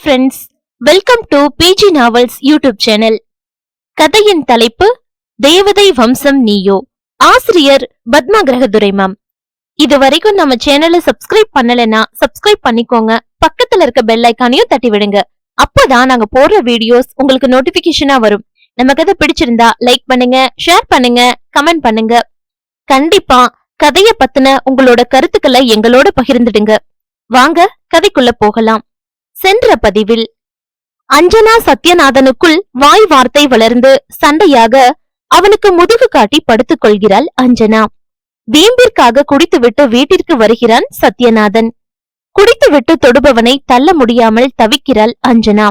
Friends welcome to PG novels YouTube channel கதையின் தலைப்பு தேவதை வம்சம் நீயோ. ஆசிரியர் பத்மா கிரகதுரை மேம் இது வரைக்கும் நம்ம சேனலை சப்ஸ்கிரைப் பண்ணலனா சப்ஸ்கிரைப் பண்ணிக்கோங்க. பக்கத்துல இருக்க பெல் ஐக்கானையும் தட்டி விடுங்க அப்போதான் நாங்க போடுற வீடியோஸ் உங்களுக்கு நோட்டிபிகேஷனா வரும். நம்ம கதை பிடிச்சிருந்தா லைக் பண்ணுங்க ஷேர் பண்ணுங்க கமெண்ட் பண்ணுங்க. கண்டிப்பா கதைய பத்தின உங்களோட கருத்துக்களை எங்களோட பகிர்ந்துடுங்க. வாங்க கதைக்குள்ள போகலாம். சென்ற பதிவில் அஞ்சனா சத்யநாதனுக்குள் வாய் வார்த்தை வளர்ந்து சண்டையாக அவனுக்கு முதுகு காட்டி படுத்துக் கொள்கிறாள் அஞ்சனா. வீம்பிற்காக குடித்துவிட்டு வீட்டிற்கு வருகிறான் சத்யநாதன். குடித்துவிட்டு தொடுபவனை தள்ள முடியாமல் தவிக்கிறாள் அஞ்சனா.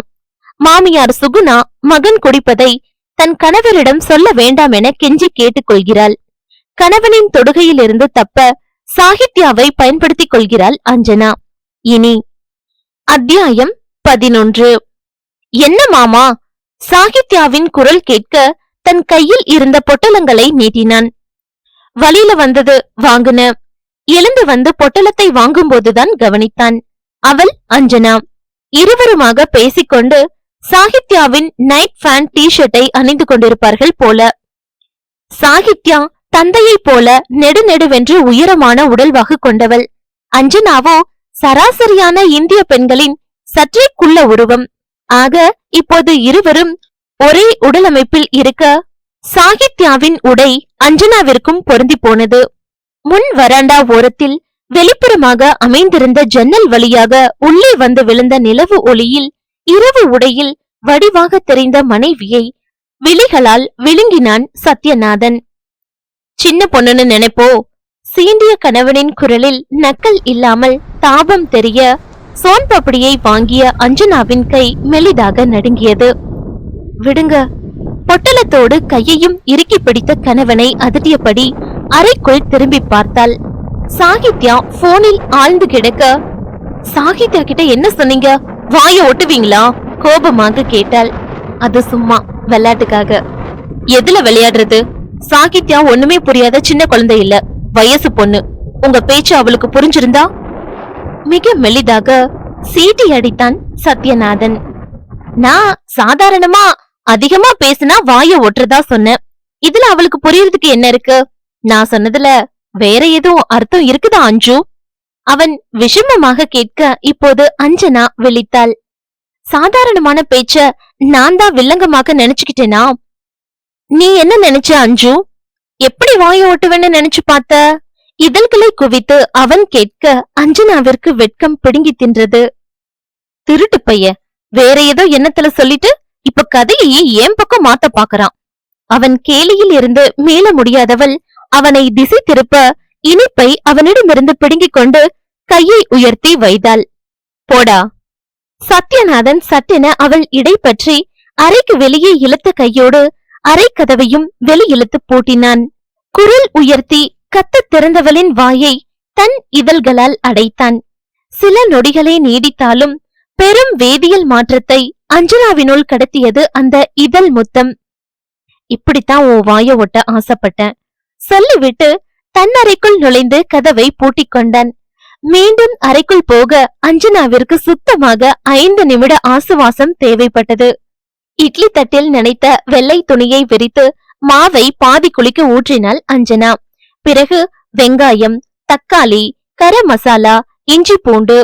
மாமியார் சுகுணா மகன் குடிப்பதை தன் கணவரிடம் சொல்ல வேண்டாம் என கெஞ்சி கேட்டுக்கொள்கிறாள் கணவனின் தொடுகையிலிருந்து தப்ப சாகித்யாவை பயன்படுத்திக் கொள்கிறாள் அஞ்சனா. இனி அத்தியாயம் பதினொன்று. என்ன மாமா? சாகித்யாவின் குரல் கேட்க தன் கையில் இருந்த பொட்டலங்களை நீட்டினான். வழியில வந்தது வாங்குன. எழுந்து வந்து பொட்டலத்தை வாங்கும்போதுதான் கவனித்தான். அவள் அஞ்சனா. இருவருமாக பேசிக்கொண்டு சாகித்யாவின் நைட் ஃபேன் டி ஷர்ட்டை அணிந்து கொண்டிருப்பார்கள் போல. சாகித்யா தந்தையைப் போல நெடுநெடுவென்று உயரமான உடல்வாகு கொண்டவள். அஞ்சனாவோ சராசரியான இந்திய பெண்களின் சற்றே குள்ள உருவம். ஆக இப்போது இருவரும் ஒரே உடலமைப்பில் இருக்க சாகித்யாவின் உடை அஞ்சனாவிற்கும் பொருந்தி போனது. முன் வராண்டா ஓரத்தில் வெளிப்புறமாக அமைந்திருந்த ஜன்னல் வழியாக உள்ளே வந்து விழுந்த நிலவு ஒளியில் இரவு உடையில் வடிவாக தெரிந்த மனைவியை விழிகளால் விழுங்கினான் சத்யநாதன். சின்ன பொண்ணுன்னு நினைப்போ? சீண்டிய கணவனின் குரலில் நக்கல் இல்லாமல் தாபம் தெரிய சோன் பப்படியை வாங்கிய அஞ்சனாவின் கை மெலிதாக நடுங்கியது. விடுங்க. பொட்டலத்தோடு கையையும் இறுக்கி பிடித்த கணவனை அதட்டியபடி அறைக்குள் திரும்பி பார்த்தாள். சாகித்யா போனில் ஆழ்ந்து கிடக்க சாகித்யா கிட்ட என்ன சொன்னீங்க? வாய ஒட்டுவீங்களா? கோபமாக கேட்டாள். அது சும்மா விளையாட்டுக்காக. எதுல விளையாடுறது? சாகித்யா ஒண்ணுமே புரியாத சின்ன குழந்தை இல்ல வயசு பொண்ணு. உங்க பேச்சு அவளுக்கு புரிஞ்சிருந்தா மிக மெலிதாக சீட்டி அடித்தான் சத்யநாதன். நான் சாதாரணமா அதிகமா பேசினா வாய ஒட்டுறதா சொன்னேன். இதுல அவளுக்கு புரியறதுக்கு என்ன இருக்கு? நான் சொன்னதுல வேற எதுவும் அர்த்தம் இருக்குதா அஞ்சு? அவன் விஷமமாக கேட்க இப்போது அஞ்சனா விழித்தாள். சாதாரணமான பேச்ச நான் தான் வில்லங்கமாக நினைச்சுக்கிட்டேனா? நீ என்ன நினைச்ச அஞ்சு? எப்படி வாய ஓட்டுவேன்னு நினைச்சு பார்த்த? இதழ்களை குவித்து அவன் கேட்க அஞ்சனாவிற்கு வெட்கம் பிடுங்கி தின்றது. திருட்டு பைய வேற ஏதோ எண்ணத்துல சொல்லிட்டு இப்ப கதையையே ஏன் பக்கம் மாத்த பாக்குறான்? அவன் கேலியில் இருந்து மீள முடியாதவள் அவனை திசை திருப்ப இனிப்பை அவனிடமிருந்து பிடுங்கிக் கொண்டு கையை உயர்த்தி வைத்தாள். போடா. சத்யநாதன் சட்டென அவள் இடை பற்றி அறைக்கு வெளியே இழுத்த கையோடு அரை கதவையும் வெளி பூட்டினான். குரல் உயர்த்தி கத்தத் திறந்தவளின் வாயை தன் இதழ்களால் அடைத்தான். சில நொடிகளே நீடித்தாலும் பெரும் வேதியியல் மாற்றத்தை அஞ்சனாவினுள் கடத்தியது அந்த இதழ் முத்தம். இப்படித்தான் உன் வாய ஒட்ட ஆசைப்பட்டேன். சொல்லிவிட்டு தன் அறைக்குள் நுழைந்து கதவை பூட்டிக் கொண்டான். மீண்டும் அறைக்குள் போக அஞ்சனாவிற்கு சுத்தமாக ஐந்து நிமிட ஆசுவாசம் தேவைப்பட்டது. இட்லி தட்டில் நினைத்த வெள்ளை துணியை விரித்து மாவை பாதி குளிக்க ஊற்றினாள் அஞ்சனா. பிறகு வெங்காயம் தக்காளி கர மசாலா இஞ்சி பூண்டு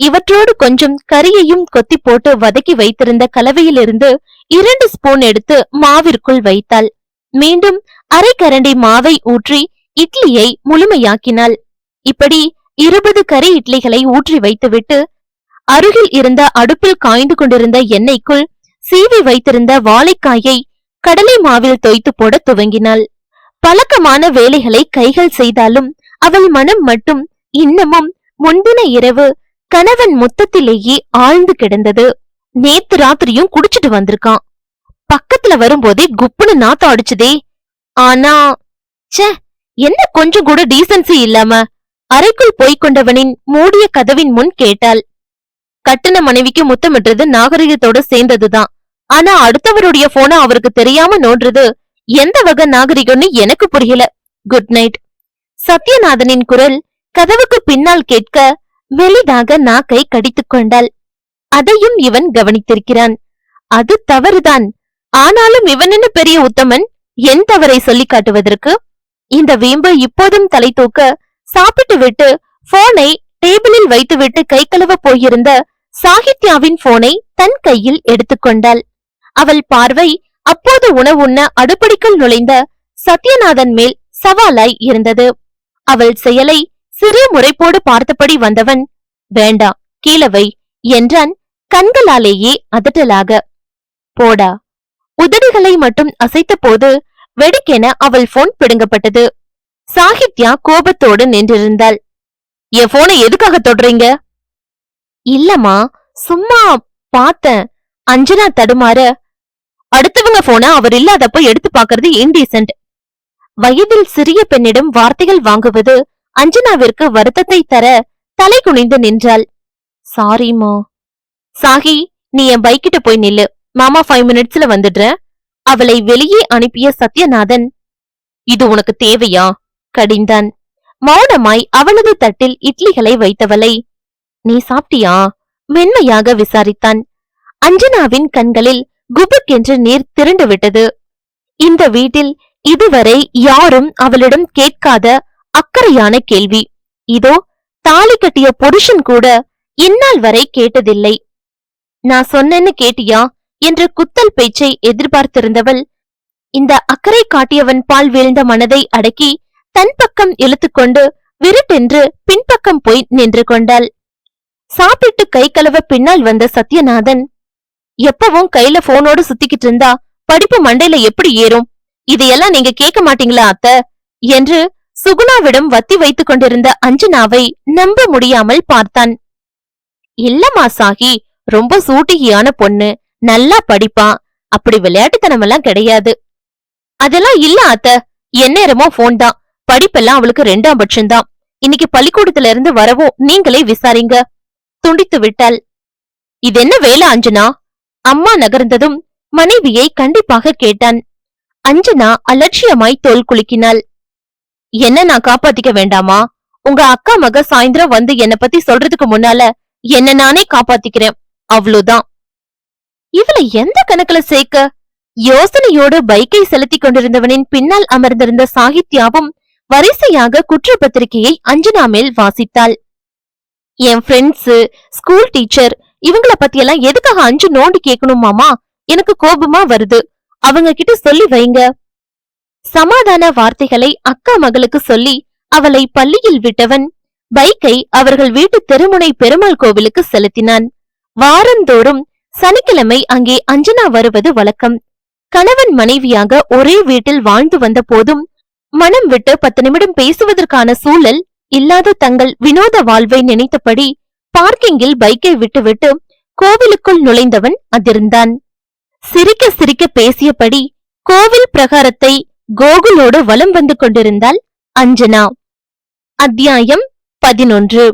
இவற்றோடு கொஞ்சம் கறியையும் கொத்தி போட்டு வதக்கி வைத்திருந்த கலவையிலிருந்து இரண்டு ஸ்பூன் எடுத்து மாவிற்குள் வைத்தாள். மீண்டும் அரை கரண்டி மாவை ஊற்றி இட்லியை முழுமையாக்கினாள். இப்படி இருபது கறி இட்லிகளை ஊற்றி வைத்துவிட்டு அருகில் இருந்த அடுப்பில் காய்ந்து கொண்டிருந்த எண்ணெய்க்குள் சீவி வைத்திருந்த வாழைக்காயை கடலை மாவில் தோய்த்து போட துவங்கினாள். பழக்கமான வேலைகளை கைகள் செய்தாலும் அவள் மனம் மட்டும் இன்னமும் முன்தின இரவு கணவன் முத்தத்திலேயே ஆழ்ந்து கிடந்தது. நேத்து ராத்திரியும் குடிச்சிட்டு வந்திருக்கான். பக்கத்துல வரும்போதே குப்புன்னு நாத்தம் அடிச்சுதே. ஆனா ச்சே என்ன கொஞ்சம் கூட டீசன்சி இல்லாம அறைக்குள் போய்க் கொண்டவனின் மூடிய கதவின் முன் கேட்டாள். கட்டண மனைவிக்கு முத்தமிட்டுறது நாகரிகத்தோட சேர்ந்ததுதான். ஆனா அடுத்தவருடைய போன அவருக்கு தெரியாம நோன்றது எந்த வகை நாகரிகம்னு எனக்கு புரியல. குட் நைட் சத்யநாதனின் குரல் கதவுக்கு பின்னால் கேட்க மெலிதாக நாக்கை கடித்துக் கொண்டாள். அதையும் இவன் கவனித்திருக்கிறான். அது தவறுதான். ஆனாலும் இவன் என்ன பெரிய உத்தமன்? என் தவறை சொல்லி காட்டுவதற்கு? இந்த வீம்பு இப்போதும் தலை தூக்க சாப்பிட்டு விட்டு போனை டேபிளில் வைத்துவிட்டு கை கழுவ போயிருந்த சாகித்யாவின் போனை தன் கையில் எடுத்துக்கொண்டாள் அவள் பார்வை அப்போது உணவுண்ண அடுப்படிக்குள் நுழைந்த சத்யநாதன் மேல் சவாலாய் இருந்தது. அவள் செயலை சிறிய முறைப்போடு பார்த்தபடி வந்தவன் வேண்டா கீழவை என்றான் கண்களாலேயே அதட்டலாக. போடா. உதடுகளை மட்டும் அசைத்த போது வெடிக்கென அவள் போன் பிடுங்கப்பட்டது. சாகித்யா கோபத்தோடு நின்றிருந்தாள். என் போனை எதுக்காக தொடுறீங்க? இல்லம்மா சும்மா பார்த்தேன் அஞ்சனா தடுமாற அடுத்தவங்க போன அவர் இல்லாதப்ப எடுத்து பாக்குறது இன்டீசென்ட் வயதில் சிறிய பெண்ணிடம் வார்த்தைகள் வாங்குவது அஞ்சனாவிற்கு வருத்தத்தை தர தலை குனிந்து நின்றாள். சாரிமா சாகி நீ என் பைக்கிட்ட போய் நில்லு. மாமா ஃபைவ் மினிட்ஸ்ல வந்துடுறேன் அவளை வெளியே அனுப்பிய சத்யநாதன் இது உனக்கு தேவையா? கடிந்தான். மௌனமாய் அவளது தட்டில் இட்லிகளை வைத்தவளை நீ சாப்பிட்டியா? மென்மையாக விசாரித்தான். அஞ்சனாவின் கண்களில் குபுக்கென்று நீர் திரண்டு விட்டது இந்த வீட்டில் இதுவரை யாரும் அவளிடம் கேட்காத அக்கறையான கேள்வி. இதோ தாலி கட்டிய புருஷன் கூட இந்நாள் வரை கேட்டதில்லை. நான் சொன்னேன்னு கேட்டியா? என்ற குத்தல் பேச்சை எதிர்பார்த்திருந்தவள் இந்த அக்கறை காட்டியவன் பால் வீழ்ந்த மனதை அடக்கி தன் பக்கம் இழுத்துக்கொண்டு விருட்டென்று பின்பக்கம் போய் நின்று கொண்டாள். சாப்பிட்டு கை கழுவ பின்னால் வந்த சத்யநாதன் எப்பவும் கையில போனோட சுத்திக்கிட்டு இருந்தா படிப்பு மண்டையில எப்படி ஏறும்? இதையெல்லாம் நீங்க கேட்க மாட்டீங்களா அத்த? என்று சுகுணாவிடம் வத்தி வைத்துக் கொண்டிருந்த அஞ்சனாவை நம்ப முடியாமல் பார்த்தான். இல்லம்மா சாகி ரொம்ப சூட்டிகியான பொண்ணு நல்லா படிப்பா அப்படி விளையாட்டுத்தனம் எல்லாம் கிடையாது. அதெல்லாம் இல்ல அத்த. எந்நேரமோ போன் தான். படிப்பெல்லாம் அவளுக்கு ரெண்டாம் பட்சம்தான். இன்னைக்கு பள்ளிக்கூடத்துல இருந்து வரவும் நீங்களே விசாரிங்க. துண்டித்து விட்டாள். இது என்ன வேலை அஞ்சனா? அம்மா நகர்ந்ததும் மனைவியை கண்டிப்பாக கேட்டான். அஞ்சனா அலட்சியமாய் தோல் குலுக்கினாள். என்ன நான் காப்பாத்திக்க வேண்டாமா? உங்க அக்கா மக சாயந்தரம் வந்து என்ன பத்தி சொல்றதுக்கு முன்னால என்ன நானே காப்பாத்திக்கிறேன். அவ்வளவுதான் இவளை எந்த கணக்குல சேர்க்க? யோசனையோடு பைக்கை செலுத்தி கொண்டிருந்தவனின் பின்னால் அமர்ந்திருந்த சாகித்யாவும் வரிசையாக குற்றப்பத்திரிகையை அஞ்சனா மேல் வாசித்தாள். என் ஃப்ரெண்ட்ஸ் ஸ்கூல் டீச்சர் இவங்கள பத்தியெல்லாம் எதுக்காக அஞ்சு நோண்டி கேட்கணும் மாமா? எனக்கு கோபமா வருது. அவங்க கிட்ட சொல்லி வைங்க. சமாதான வார்த்தைகளை அக்கா மகளுக்கு சொல்லி அவளை பள்ளியில் விட்டவன் பைக்கை அவர்கள் வீட்டு தெருமுனை பெருமாள் கோவிலுக்கு செலுத்தினான். வாரந்தோறும் சனிக்கிழமை அங்கே அஞ்சனா வருவது வழக்கம். கணவன் மனைவியாக ஒரே வீட்டில் வாழ்ந்து வந்த போதும் மனம் விட்டு பத்து நிமிடம் பேசுவதற்கான சூழல் இல்லாத தங்கள் வினோத வாழ்வை நினைத்தபடி பார்க்கிங்கில் பைக்கை விட்டுவிட்டு கோவிலுக்குள் நுழைந்தவன் அதிர்ந்தான். சிரிக்க சிரிக்க பேசியபடி கோவில் பிரகாரத்தை கோகுலோடு வலம் வந்து கொண்டிருந்தாள் அஞ்சனா. அத்தியாயம் பதினொன்று.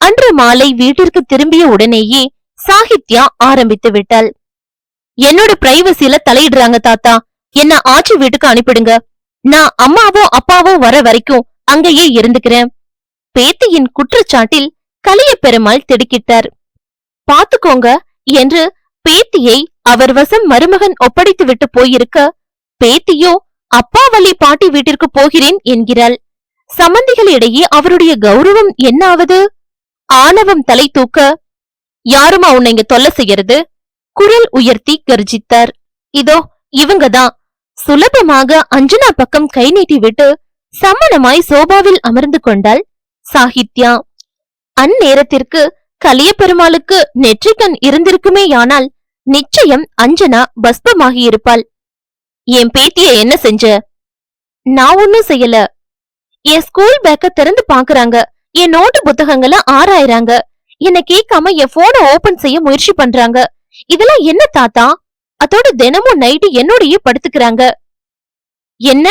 அன்று மாலை வீட்டிற்கு திரும்பிய உடனேயே சாகித்யா ஆரம்பித்து விட்டாள். என்னோட பிரைவசியில தலையிடுறாங்க தாத்தா. என்ன ஆட்சி வீட்டுக்கு அனுப்பிடுங்க. நான் அம்மாவோ அப்பாவோ வர வரைக்கும் அங்கேயே இருந்துக்கிறேன். பேத்தியின் குற்றச்சாட்டில் கலிய பெருமாள் திடுக்கிட்டார். பாத்துக்கோங்க என்று பேத்தியை அவர் வசம் மருமகன் ஒப்படைத்து விட்டு போயிருக்க பேத்தியோ அப்பா வழி பாட்டி வீட்டிற்கு போகிறேன் என்கிறாள். சம்பந்திகளிடையே அவருடைய கௌரவம் என்ன ஆவது? ஆணவம் தலை தூக்க யாருமா உன்னை இங்க தொல்லை செய்யறது? குரல் உயர்த்தி கர்ஜித்தார். இதோ இவங்கதான். சுலபமாக அஞ்சனா பக்கம் கை நீட்டி விட்டு சம்மணமாய் சோபாவில் அமர்ந்து கொண்டாள் சாகித்யா. அந்நேரத்திற்கு கலிய பெருமாளுக்கு நெற்றிக்கண் இருந்திருக்குமேயானால் நிச்சயம் அஞ்சனா பஸ்பமாகியிருப்பாள் என் பேத்திய என்ன செஞ்ச? நான் ஒன்னும் செய்யல. என் ஸ்கூல் பேக்க திறந்து பாக்குறாங்க. என் நோட்டு புத்தகங்களை ஆராயறாங்க. என்ன கேட்காம என் போன ஓபன் செய்ய முயற்சி பண்றாங்க. இதெல்லாம் என்ன தாத்தா? அதோட தினமும் நைட்டு என்னோடய படுத்துக்கிறாங்க. என்ன?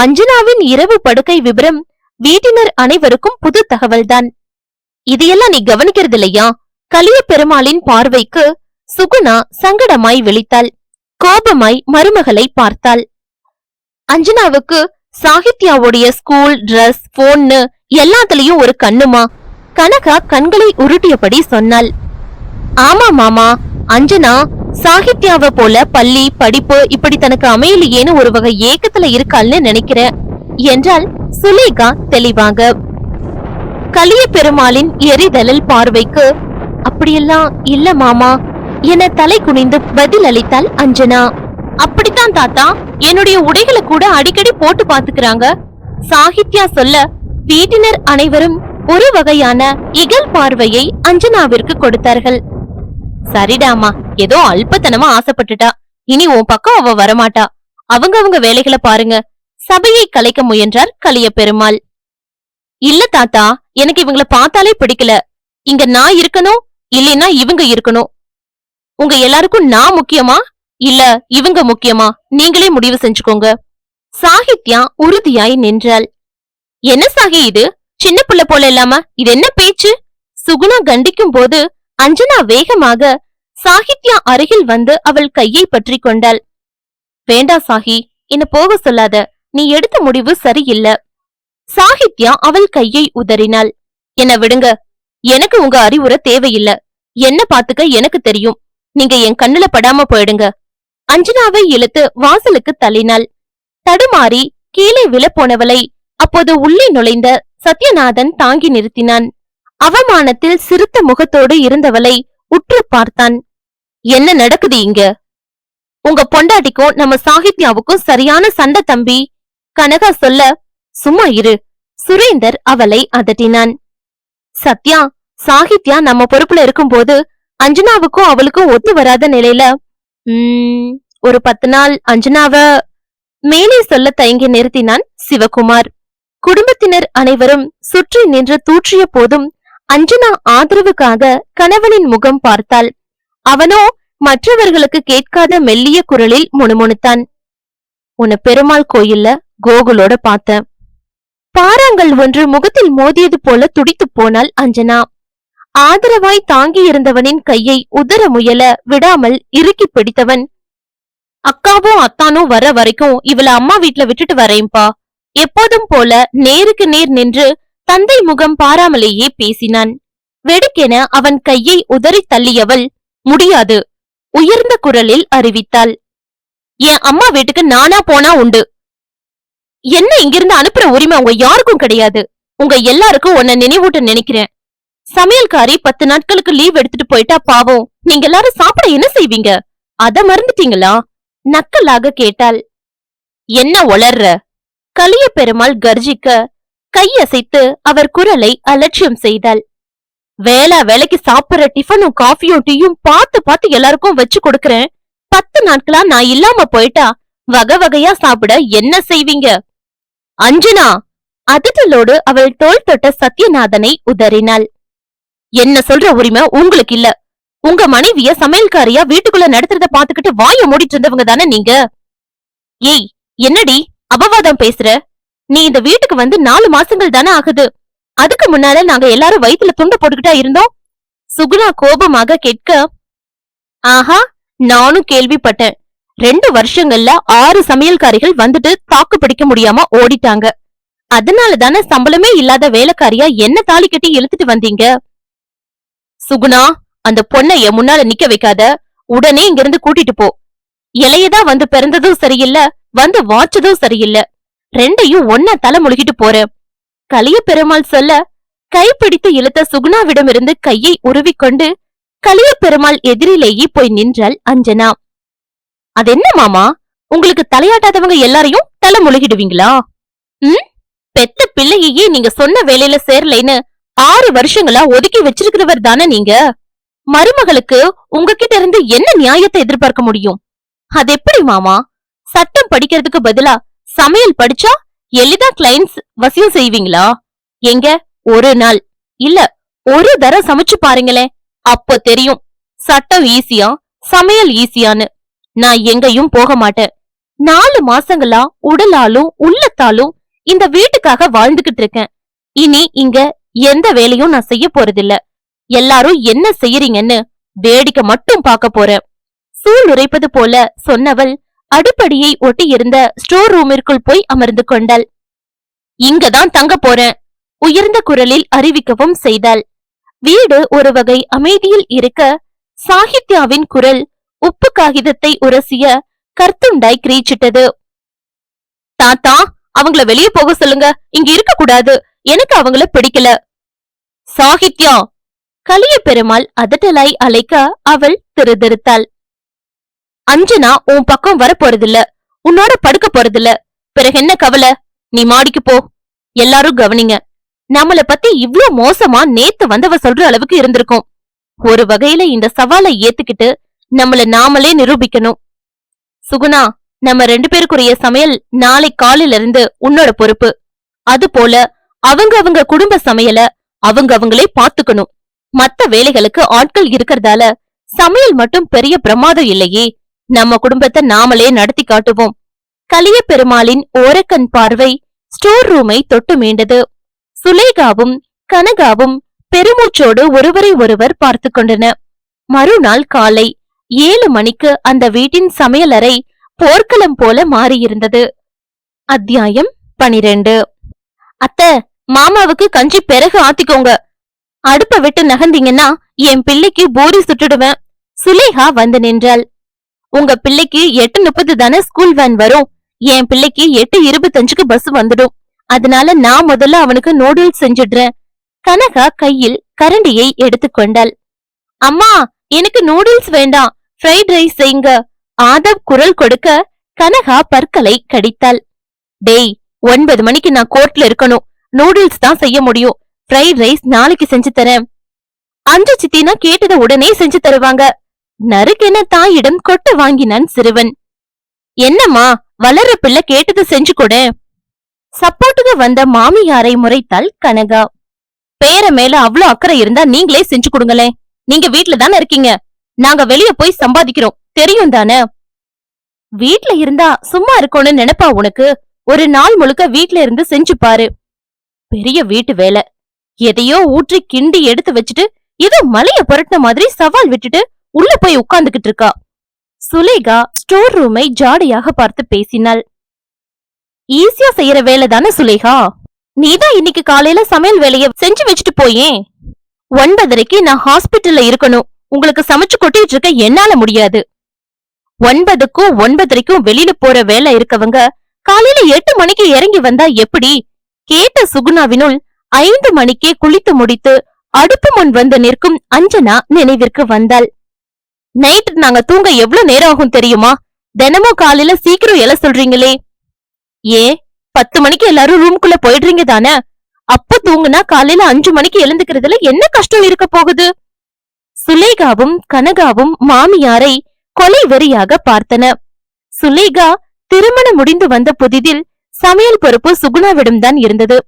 அஞ்சனாவின் இரவு படுக்கை விவரம் வீட்டினர் அனைவருக்கும் புது தகவல்தான். இதையெல்லாம் நீ கவனிக்கிறது இல்லையா கலிய பெருமாளின் பார்வைக்கு சுகுணா சங்கடமாய் விழித்தாள். கோபமாய் மருமகளை பார்த்தாள். அஞ்சனாவுக்கு சாகித்யாவுடைய ஸ்கூல் ட்ரெஸ் போன்னு எல்லாத்துலயும் ஒரு கண்ணுமா? கனகா கண்களை உருட்டியபடி சொன்னாள். ஆமா மாமா அஞ்சனா சாகித்யாவை போல பள்ளி படிப்பு இப்படி தனக்கு அமையலையேன்னு ஒரு வகை ஏக்கத்துல இருக்காள்னு நினைக்கிறேன் என்றால் சுலேகா தெளிவாக. கலிய பெருமாளின் எரிதழல் பார்வைக்கு அப்படியெல்லாம் இல்ல மாமா. என தலை குனிந்து பதில் அளித்தாள் அஞ்சனா. அப்படித்தான் தாத்தா. என்னுடைய உடைகளை கூட அடிக்கடி போட்டு பாத்துக்கிறாங்க சாகித்யா சொல்ல வீட்டினர் அனைவரும் ஒரு வகையான இகல் பார்வையை அஞ்சனாவிற்கு கொடுத்தார்கள். சரிடாமா ஏதோ அல்பத்தனமா ஆசைப்பட்டுட்டா. இனி உன் பக்கம் அவ வரமாட்டா. அவங்க அவங்க வேலைகளை பாருங்க. சபையை கலைக்க முயன்றார் கலிய பெருமாள் இல்ல தாத்தா எனக்கு இவங்கள பார்த்தாலே பிடிக்கல. இங்க நான் இருக்கணும் இல்லைன்னா இவங்க இருக்கணும். உங்க எல்லாருக்கும் நான் முக்கியமா? இல்ல இவங்க முக்கியமா? நீங்களே முடிவு செஞ்சுக்கோங்க. சாகித்யா உறுதியாய் நின்றாள். என்ன சாகி இது? சின்ன புள்ள போல இல்லாம இது என்ன பேச்சு? சுகுணா கண்டிக்கும் போது அஞ்சனா வேகமாக சாகித்யா அருகில் வந்து அவள் கையை பற்றி கொண்டாள். வேண்டா சாகி என்ன போக சொல்லாத. நீ எடுத்த முடிவு சரியில்லை. சாகித்யா அவள் கையை உதறினாள். என்ன விடுங்க எனக்கு உங்க அறிவுரை தேவையில்ல. என்ன பாத்துக்க எனக்கு தெரியும். நீங்க என் கண்ணுல படாம போயிடுங்க. அஞ்சனாவை இழுத்து வாசலுக்கு தள்ளினாள். தடுமாறி கீழே விழ போனவளை அப்போது உள்ளே நுழைந்த சத்யநாதன் தாங்கி நிறுத்தினான். அவமானத்தில் சிறுத்த முகத்தோடு இருந்தவளை உற்று பார்த்தான். என்ன நடக்குது இங்க? உங்க பொண்டாட்டிக்கும் நம்ம சாகித்யாவுக்கும் சரியான சண்டை தம்பி. கனகா சொல்ல சும்மா இரு. சுரேந்தர் அவளை அதட்டினான். சத்யா சாகித்யா நம்ம பொறுப்புல இருக்கும்போது அஞ்சனாவுக்கும் அவளுக்கும் ஒத்து வராத நிலையில உம் ஒரு பத்து நாள் அஞ்சனாவ மேலே சொல்ல தயங்கி நிறுத்தினான் சிவகுமார். குடும்பத்தினர் அனைவரும் சுற்றி நின்று தூற்றிய போதும் அஞ்சனா ஆதரவுக்காக கணவனின் முகம் பார்த்தாள். அவனோ மற்றவர்களுக்கு கேட்காத மெல்லிய குரலில் முணுமுணுத்தான். உன்னை பெருமாள் கோயில்ல கோகுலோட பார்த்தேன் பாறாங்கல் ஒன்று முகத்தில் மோதியது போல துடித்துப் போனாள் அஞ்சனா. ஆதரவாய் தாங்கி இருந்தவனின் கையை உதற முயல விடாமல் இறுக்கி பிடித்தவன். அக்காவும் அத்தானும் வர வரைக்கும் இவள அம்மா வீட்ல விட்டுட்டு வரேன்பா எப்போதும் போல நேருக்கு நேர் நின்று தந்தை முகம் பாராமலேயே பேசினான். வெடுக்கென அவன் கையை உதறி தள்ளியவள் முடியாது உயர்ந்த குரலில் அறிவித்தாள். என் அம்மா வீட்டுக்கு நானா போனா உண்டு. என்ன இங்கிருந்து அனுப்புற உரிமை உங்க யாருக்கும் கிடையாது. உங்க எல்லாருக்கும் உன்னை நினைவூட்ட நினைக்கிறேன். சமையல்காரி பத்து நாட்களுக்கு லீவ் எடுத்துட்டு போயிட்டா பாவம். நீங்க எல்லாரும் சாப்பிட என்ன செய்வீங்க? அத மறந்துட்டீங்களா? நக்கலாக கேட்டாள். என்ன ஒளர்ற கலிய பெருமாள் கர்ஜிக்க கையசைத்து அவர் குரலை அலட்சியம் செய்தாள். வேலை வேலைக்கு சாப்பிடுற டிஃபனும் காஃபியும் டீயும் பார்த்து பார்த்து எல்லாருக்கும் வச்சு கொடுக்கறேன். பத்து நாட்களா நான் இல்லாம போயிட்டா வகை வகையா சாப்பிட என்ன செய்வீங்க? அஞ்சனா அதிட்டலோடு அவள் தோல் தொட்ட சத்யநாதனை உதறினாள். என்ன சொல்ற உரிமை உங்களுக்கு இல்ல. உங்க மனைவிய சமையல்காரியா வீட்டுக்குள்ள நடத்துறத பாத்துக்கிட்டு வாய மூடிட்டு இருந்தவங்க தானே நீங்க? ஏய் என்னடி அபவாதம் பேசுற? நீ இந்த வீட்டுக்கு வந்து நாலு மாசங்கள் தானே ஆகுது. அதுக்கு முன்னால நாங்க எல்லாரும் வயித்துல துண்டு போட்டுக்கிட்டா இருந்தோம்? சுகுணா கோபமாக கேட்க ஆஹா நானும் கேள்விப்பட்டேன். ரெண்டு வருஷங்கள்ல ஆறு சமையல்காரிகள் வந்துட்டு தாக்கு பிடிக்க முடியாம ஓடிட்டாங்க. அதனால தானே சம்பளமே இல்லாத வேலைக்காரியா என்ன தாலி கட்டி இழுத்துட்டு வந்தீங்க? சுகுணா அந்த பொண்ணை என் முன்னால நிக்க வைக்காத. உடனே இங்கிருந்து கூட்டிட்டு போ. இலையதா வந்து பிறந்ததும் சரியில்லை வந்து வாச்சதும் சரியில்லை. ரெண்டையும் ஒன்னா தலை முழுகிட்டு போற. கலிய பெருமாள் சொல்ல கைப்பிடித்து இழுத்த சுகுணாவிடமிருந்து கையை உருவிக்கொண்டு கலிய பெருமாள் எதிரிலேயே போய் நின்றாள் அஞ்சனா. அது என்ன மாமா? உங்களுக்கு தலையாட்டாதவங்க எல்லாரையும் தலை முழுகிடுவீங்களா? ம்? பெத்த பிள்ளையையே நீங்க சொன்ன வேலையில சேரலைன்னு ஆறு வருஷங்களா ஒதுக்கி வச்சிருக்கிறவர் தானே நீங்க? மருமகளுக்கு உங்ககிட்ட இருந்து என்ன நியாயத்தை எதிர்பார்க்க முடியும்? அது எப்படி மாமா? சட்டம் படிக்கிறதுக்கு பதிலா சமையல் படிச்சா எளிதா கிளைண்ட்ஸ் வசியம் செய்வீங்களா? எங்க? ஒரு நாள். இல்ல ஒரு தரம் சமைச்சு பாருங்களேன். அப்போ தெரியும். சட்டம் ஈஸியா சமையல் ஈஸியான்னு நான் எங்கேயும் போக மாட்டேன். நாலு மாசங்களா உடலாலும் உள்ளத்தாலும் இந்த வீட்டுக்காக வாழ்ந்துகிட்டு இருக்கேன். இனி இங்க எந்த வேலையும் நான் செய்ய போறதில்ல. எல்லாரும் என்ன செய்யறீங்கன்னு வேடிக்கை மட்டும் பார்க்க போறேன். சூழ் உரைப்பது போல சொன்னவள் அடுப்படியை ஒட்டி இருந்த ஸ்டோர் ரூமிற்குள் போய் அமர்ந்து கொண்டாள். இங்கதான் தங்க போறேன் உயர்ந்த குரலில் அறிவிக்கவும் செய்தாள். வீடு ஒரு வகை அமைதியில் இருக்க சாகித்யாவின் குரல் உப்பு காகிதத்தை உரசிய கர்த்துண்டாய் கிரீச்சிட்டது. தாத்தா அவங்கள வெளியே போக சொல்லுங்க. இங்க இருக்க கூடாது எனக்கு அவங்கள பிடிக்கல. சாகித்யா கலிய பெருமாள் அதட்டலாய் அழைக்க அவள் திருதிருத்தாள் அஞ்சனா உன் பக்கம் வர போறதில்ல. உன்னோட படுக்க போறதில்ல. பிறகு என்ன கவலை? நீ மாடிக்கு போ. எல்லாரும் கவனிங்க. நம்மள பத்தி இவ்ளோ மோசமா நேத்து வந்தவ சொல்ற அளவுக்கு இருந்திருக்கும். ஒரு வகையில இந்த சவாலை ஏத்துக்கிட்டு நம்மள நாமளே நிரூபிக்கணும். சுகுணா நம்ம ரெண்டு பேருக்குரிய சமையல் நாளை காலையில இருந்து உன்னோட பொறுப்பு. அது போல அவங்க அவங்க குடும்ப சமையல அவங்க அவங்களே பாத்துக்கணும் மத்த வேலைகளுக்கு ஆட்கள் இருக்கிறதால சமையல் மட்டும் பெரிய பிரமாதம் இல்லையே. நம்ம குடும்பத்தை நாமளே நடத்தி காட்டுவோம். கலிய பெருமாளின் ஓரக்கண் பார்வை ஸ்டோர் ரூமை தொட்டு மீண்டது. சுலேகாவும் கனகாவும் பெருமூச்சோடு ஒருவரை ஒருவர் பார்த்து கொண்டன. மறுநாள் காலை ஏழு மணிக்கு அந்த வீட்டின் சமையலறை போர்க்களம் போல மாறியிருந்தது. அத்தியாயம் பனிரெண்டு. அத்த மாமாவுக்கு கஞ்சி பிறகு ஆத்திக்கோங்க. அடுப்ப விட்டு நகர்ந்தீங்கன்னா என் பிள்ளைக்கு பூரி சுட்டுடுவேன். சுலேஹா வந்து நின்றாள். உங்க பிள்ளைக்கு எட்டு முப்பது தானே ஸ்கூல் வேன் வரும். என் பிள்ளைக்கு எட்டு இருபத்தஞ்சுக்கு பஸ் வந்துடும். அதனால நான் முதல்ல அவனுக்கு நூடுல்ஸ் செஞ்சிடுறேன். கனகா கையில் கரண்டியை எடுத்துக்கொண்டாள். அம்மா எனக்கு நூடுல்ஸ் வேண்டாம். ஃப்ரைட் ரைஸ் செய்யுங்க ஆதவ் குரல் கொடுக்க கனகா பற்களை கடித்தாள். டேய் ஒன்பது மணிக்கு நான் கோர்ட்ல இருக்கணும். நூடுல்ஸ் தான் செய்ய முடியும். ஃப்ரைட் ரைஸ் நாளைக்கு செஞ்சு தரேன். அஞ்சு சித்தினா கேட்டத உடனே செஞ்சு தருவாங்க. நறுக்கென தாயிடம் கொட்ட வாங்கினான் சிறுவன். என்னம்மா வளர்ற பிள்ளை கேட்டது செஞ்சு கொடு. சப்போர்ட்டுக்கு வந்த மாமியாரை முறைத்தாள் கனகா. பேர மேல அவ்ளோ அக்கறை இருந்தா நீங்களே செஞ்சு கொடுங்களேன். நீங்க வீட்டுல தானே இருக்கீங்க. நாங்க வெளிய போய் சம்பாதிக்கிறோம். தெரியும் தானே? வீட்ல இருந்தா சும்மா இருக்கோன்னு நினைப்பா உனக்கு? ஒரு நாள் முழுக்க வீட்ல இருந்து செஞ்சு பாரு. பெரிய வீட்டு வேலை. எதையோ ஊற்றி கிண்டி எடுத்து வச்சுட்டு ஏதோ மலைய புரட்டின மாதிரி சவால் விட்டுட்டு உள்ள போய் உட்கார்ந்துகிட்டு இருக்கா. சுலேகா ஸ்டோர் ரூமை ஜாடையாக பார்த்து பேசினாள். ஈஸியா செய்யற வேலை தானே சுலேகா? நீதான் இன்னைக்கு காலையில சமையல் வேலைய செஞ்சு வச்சுட்டு போயேன் ஒன்பதரைக்கு நான் ஹாஸ்பிட்டல்ல இருக்கணும். உங்களுக்கு சமைச்சு கொட்டிட்டு இருக்க என்னால முடியாது. ஒன்பதுக்கும் ஒன்பதரைக்கும் வெளியில போற வேலை இருக்கவங்க காலையில எட்டு மணிக்கு இறங்கி வந்தா எப்படி? கேட்ட சுகுணாவினுள் ஐந்து மணிக்கே குளித்து முடித்து அடுப்பு முன் வந்து நிற்கும் அஞ்சனா நினைவிற்கு வந்தாள். நைட் நாங்க தூங்க எவ்வளவு நேரம் ஆகும் தெரியுமா? தினமும் காலையில சீக்கிரம் எல சொல்றீங்களே. ஏ பத்து மணிக்கு எல்லாரும் ரூமுக்குள்ள போயிடுறீங்க தானே? அப்ப தூங்குனா காலையில அஞ்சு மணிக்கு எழுந்துக்கிறதுல என்ன கஷ்டம் இருக்க போகுது? சுலேகாவும் கனகாவும் மாமியாரை கொலை வெறியாக பார்த்தன. சுலேகா திருமணம் முடிந்து வந்த புதிதில் சமையல் பொறுப்பு சுகுணாவிடம் தான் இருந்தது.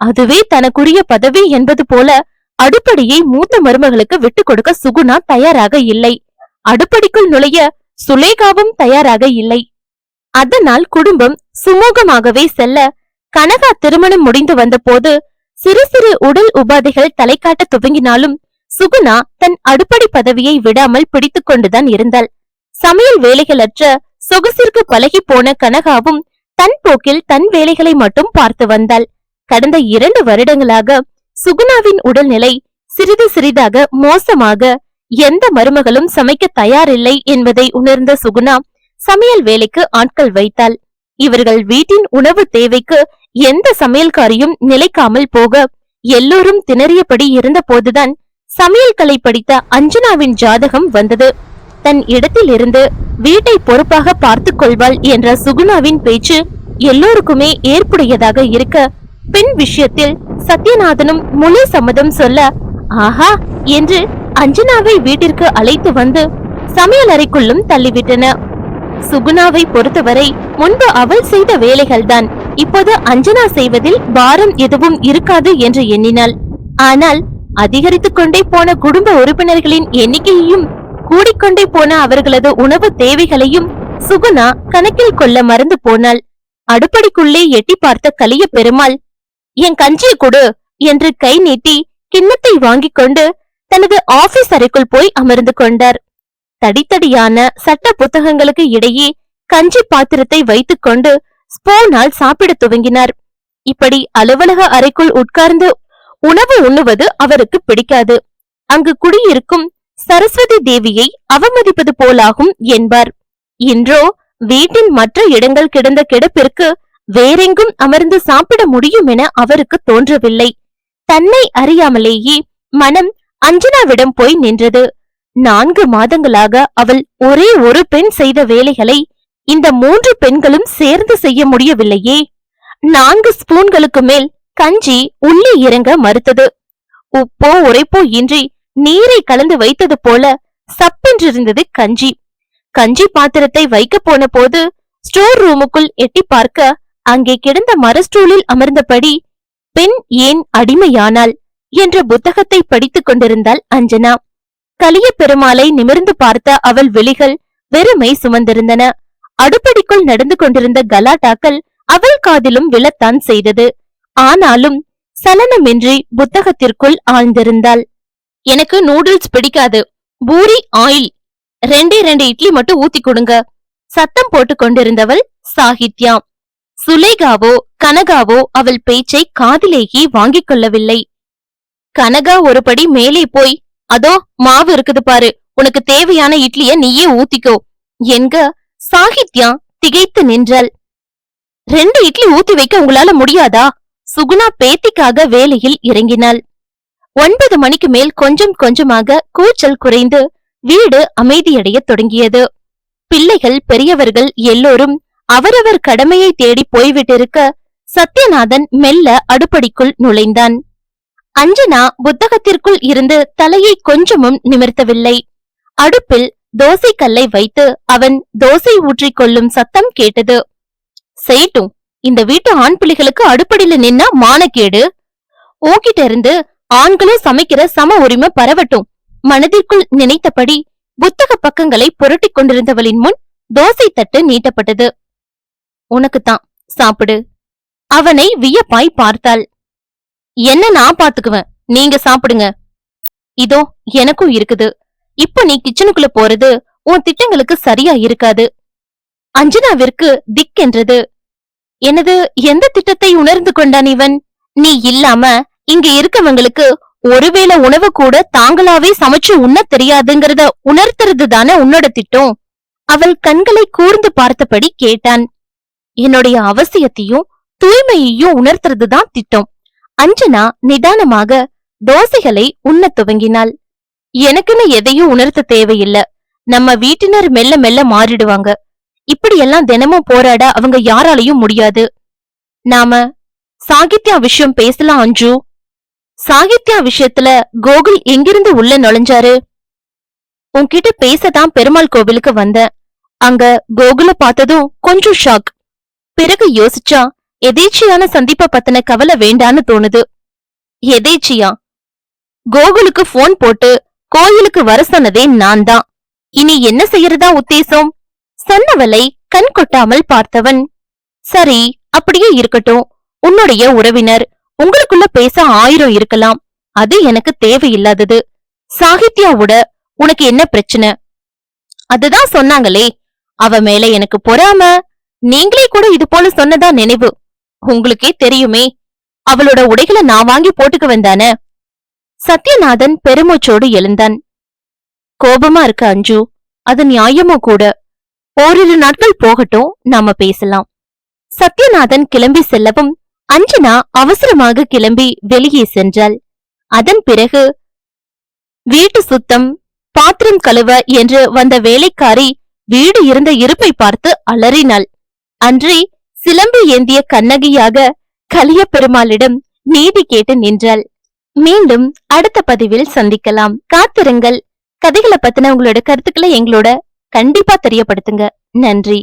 அதுவே தனக்குரிய பதவி என்பது போல அடுப்படியை மூத்த மருமகளுக்கு விட்டு கொடுக்க சுகுணா தயாராக இல்லை. அடுப்படிக்குள் நுழைய சுலேகாவும் தயாராக இல்லை. அதனால் குடும்பம் சுமூகமாகவே செல்ல கனகா திருமணம் முடிந்து வந்தபோது சிறு சிறு உடல் உபாதைகள் தலை காட்ட துவங்கினாலும் சுகுணா தன் அடுப்படி பதவியை விடாமல் பிடித்துக் கொண்டுதான் இருந்தாள். சமையல் வேலைகளற்ற சொகுசிற்கு பழகி போன கனகாவும் தன் போக்கில் தன் வேலைகளை மட்டும் பார்த்து வந்தாள். கடந்த இரண்டு வருடங்களாக சுகுணாவின் உடல்நிலை சிறிது சிறிதாக மோசமாக எந்த மருமகளும் சமைக்க தயாரில்லை என்பதை உணர்ந்த சுகுணா சமையல் வேலைக்கு ஆட்கள் வைத்தாள். இவர்கள் வீட்டின் உணவு தேவைக்கு எந்த சமையல்காரியும் நிலைக்காமல் போக எல்லோரும் திணறியபடி இருந்தபோதுதான் சமையல் கலை படித்த அஞ்சனாவின் ஜாதகம் வந்தது. தன் இடத்தில் இருந்து வீட்டை பொறுப்பாக பார்த்துக் கொள்வாள் என்ற சுகுணாவின் பேச்சு எல்லோருக்குமே ஏற்புடையதாக இருக்க பெண் விஷயத்தில் சத்யநாதனும் முழு சம்மதம் சொல்ல ஆஹா! என்று அஞ்சனாவை வீட்டிற்கு அழைத்து வந்து சமையல் அறைக்குள்ளும் தள்ளிவிட்டன. சுகுணாவை பொறுத்தவரை முன்பு அவள் செய்த வேலைகள்தான். இப்போது அஞ்சனா செய்வதில் பாரம் எதுவும் இருக்காது என்று எண்ணினாள். ஆனால் அதிகரித்துக் கொண்டே போன குடும்ப உறுப்பினர்களின் எண்ணிக்கையையும் கூடிக்கொண்டே போன அவர்களது உணவு தேவைகளையும் சுகுணா கணக்கில் கொள்ள மறந்து போனாள். அடுப்படிக்குள்ளே எட்டி பார்த்த கலிய பெருமாள் என் கஞ்சியை கொடு என்று கை நீட்டி கிண்ணத்தை வாங்கிக் கொண்டு தனது ஆபீஸ் அறைக்குள் போய் அமர்ந்து கொண்டார். தடித்தடியான சட்ட புத்தகங்களுக்கு இடையே கஞ்சி பாத்திரத்தை வைத்துக்கொண்டு ஸ்பூனால் சாப்பிட துவங்கினார். இப்படி அலுவலக அறைக்குள் உட்கார்ந்து உணவு உண்ணுவது அவருக்கு பிடிக்காது. அங்கு குடியிருக்கும் சரஸ்வதி தேவியை அவமதிப்பது போலாகும் என்பார். இன்றோ வீட்டின் மற்ற இடங்கள் கிடந்த கிடப்பிற்கு வேறெங்கும் அமர்ந்து சாப்பிட முடியும் என அவருக்கு தோன்றவில்லை. தன்னை அறியாமலேயே மனம் அஞ்சனாவிடம் போய் நின்றது. நான்கு மாதங்களாக அவள் ஒரே ஒரு பெண் செய்த வேலைகளை இந்த மூன்று பெண்களும் சேர்ந்து செய்ய முடியவில்லையே. நான்கு ஸ்பூன்களுக்கு மேல் கஞ்சி உள்ளே இறங்க மறுத்தது. உப்போ உரைப்போ இன்றி நீரை கலந்து வைத்தது போல சப்பென்றிருந்தது கஞ்சி. கஞ்சி பாத்திரத்தை வைக்க போன போது ஸ்டோர் ரூமுக்குள் எட்டி பார்க்க அங்கே கிடந்த மரஸ்டூலில் அமர்ந்தபடி பெண் ஏன் அடிமையானாள் என்ற புத்தகத்தை படித்துக் கொண்டிருந்தாள் அஞ்சனா. கலிய பெருமாளை நிமிர்ந்து பார்த்த அவள் விழிகள் வெறுமை சுமந்திருந்தன. அடுப்படிக்குள் நடந்து கொண்டிருந்த கலாட்டாக்கள் அவள் காதிலும் விழத்தான் செய்தது. ஆனாலும் சலனமின்றி புத்தகத்திற்குள் ஆழ்ந்திருந்தாள். எனக்கு நூடுல்ஸ் பிடிக்காது. பூரி ஆயில். ரெண்டே ரெண்டு இட்லி மட்டும் ஊத்தி கொடுங்க. சத்தம் போட்டு கொண்டிருந்தவள் சாகித்யா. சுலேகாவோ கனகாவோ அவள் பேச்சை காதிலேயே வாங்கிக் கொள்ளவில்லை. கனகா ஒருபடி மேலே போய் அதோ மாவு இருக்குது பாரு. உனக்கு தேவையான இட்லிய நீயே ஊத்திக்கோ. என்க சாகித்யா திகைத்து நின்றாள். ரெண்டு இட்லி ஊத்தி வைக்க உங்களால முடியாதா? சுகுணா பேத்திக்காக வேலையில் இறங்கினாள். ஒன்பது மணிக்கு மேல் கொஞ்சம் கொஞ்சமாக கூச்சல் குறைந்து வீடு அமைதியடையத் தொடங்கியது. பிள்ளைகள் பெரியவர்கள் எல்லோரும் அவரவர் கடமையை தேடி போய்விட்டிருக்க சத்யநாதன் மெல்ல அடுப்படிக்குள் நுழைந்தான். அஞ்சனா புத்தகத்திற்குள் இருந்து தலையை கொஞ்சமும் நிமிர்த்தவில்லை. அடுப்பில் தோசை கல்லை வைத்து அவன் தோசை ஊற்றிக் கொள்ளும் சத்தம் கேட்டது. செய்யட்டும் இந்த வீட்டு ஆண் பிள்ளைகளுக்கு அடுப்படியில நின்னா மானக்கேடு. உன்கிட்ட இருந்து ஆண்களும் சமைக்கிற சம உரிமை பரவட்டும். மனதிற்குள் நினைத்தபடி புத்தக பக்கங்களை புரட்டிக் கொண்டிருந்தவளின் முன் தோசை தட்டு நீட்டப்பட்டது. உனக்குத்தான் சாப்பிடு. அவனை வியப்பாய் பார்த்தாள். என்ன நான் பாத்துக்குவேன் நீங்க சாப்பிடுங்க. இதோ எனக்கும் இருக்குது. இப்ப நீ கிச்சனுக்குள்ள போறது உன் திட்டங்களுக்கு சரியா இருக்காது. அஞ்சனாவிற்கு திக் என்றது. எனது எந்த திட்டத்தை உணர்ந்து கொண்டான் இவன்? நீ இல்லாம இங்க இருக்கவங்களுக்கு ஒருவேளை உணவு கூட தாங்களாவே சமைச்சு உண்ண தெரியாதுங்கிறத உணர்த்துறது தானே உன்னோட திட்டம்? அவள் கண்களை கூர்ந்து பார்த்தபடி கேட்டான். என்னுடைய அவசியத்தையும் தூய்மையையும் உணர்த்துறதுதான் திட்டம். அஞ்சனா நிதானமாக தோசைகளை உண்ண துவங்கினாள். எனக்குன்னு எதையும் உணர்த்த தேவையில்ல. நம்ம வீட்டினர் மெல்ல மெல்ல மாறிடுவாங்க. இப்படியெல்லாம் தினமும் போராட அவங்க யாராலையும் முடியாது. நாம சாகித்யா விஷயம் பேசலாம் அஞ்சு. சாகித்யா விஷயத்துல கோகுல் எங்கிருந்து உள்ள நுழைஞ்சாரு? உன்கிட்ட பேசதான் பெருமாள் கோவிலுக்கு வந்தேன் அங்க கோகுல பார்த்ததும் கொஞ்சம் ஷாக் பிறகு யோசிச்சா எதேச்சியான சந்திப்ப பத்தின கவலை வேண்டான்னு தோணுது. எதேச்சியா? கோகுலுக்கு போன் போட்டு கோயிலுக்கு வர சொன்னதே நான் தான் இனி என்ன செய்யறதா உத்தேசம்? சொன்னவளை கண் கொட்டாமல் பார்த்தவன். சரி அப்படியே இருக்கட்டும். உன்னுடைய உறவினர் உங்களுக்குள்ள பேச ஆயிரம் இருக்கலாம். அது எனக்கு தேவையில்லாதது. சாகித்யாவோட உனக்கு என்ன பிரச்சனை? அதுதான் சொன்னாங்களே. அவ மேல எனக்கு பொறாம. நீங்களே கூட இது போல சொன்னதா நினைவு. உங்களுக்கே தெரியுமே. அவளோட உடைகளை நான் வாங்கி போட்டுக்க வந்தானே சத்யநாதன் பெருமூச்சோடு எழுந்தான். கோபமா இருக்கு அஞ்சு. அது நியாயமோ கூட? ஓரிரு நாட்கள் போகட்டும் நாம பேசலாம். சத்யநாதன் கிளம்பி செல்லவும் அஞ்சனா அவசரமாக கிளம்பி வெளியே சென்றாள். அதன் பிறகு வீட்டு சுத்தம் பாத்திரம் கழுவ என்று வந்த வேலைக்காரி வீடு இருந்த இருப்பை பார்த்து அலறினாள். அன்றி சிலம்பு ஏந்திய கண்ணகியாக கலிய பெருமாளிடம் நீதி கேட்டு நின்றாள். மீண்டும் அடுத்த பதிவில் சந்திக்கலாம். காத்திருங்கள். கதைகளை பத்தின உங்களோட கருத்துக்களை எங்களோட கண்டிப்பா தெரியப்படுத்துங்க. நன்றி.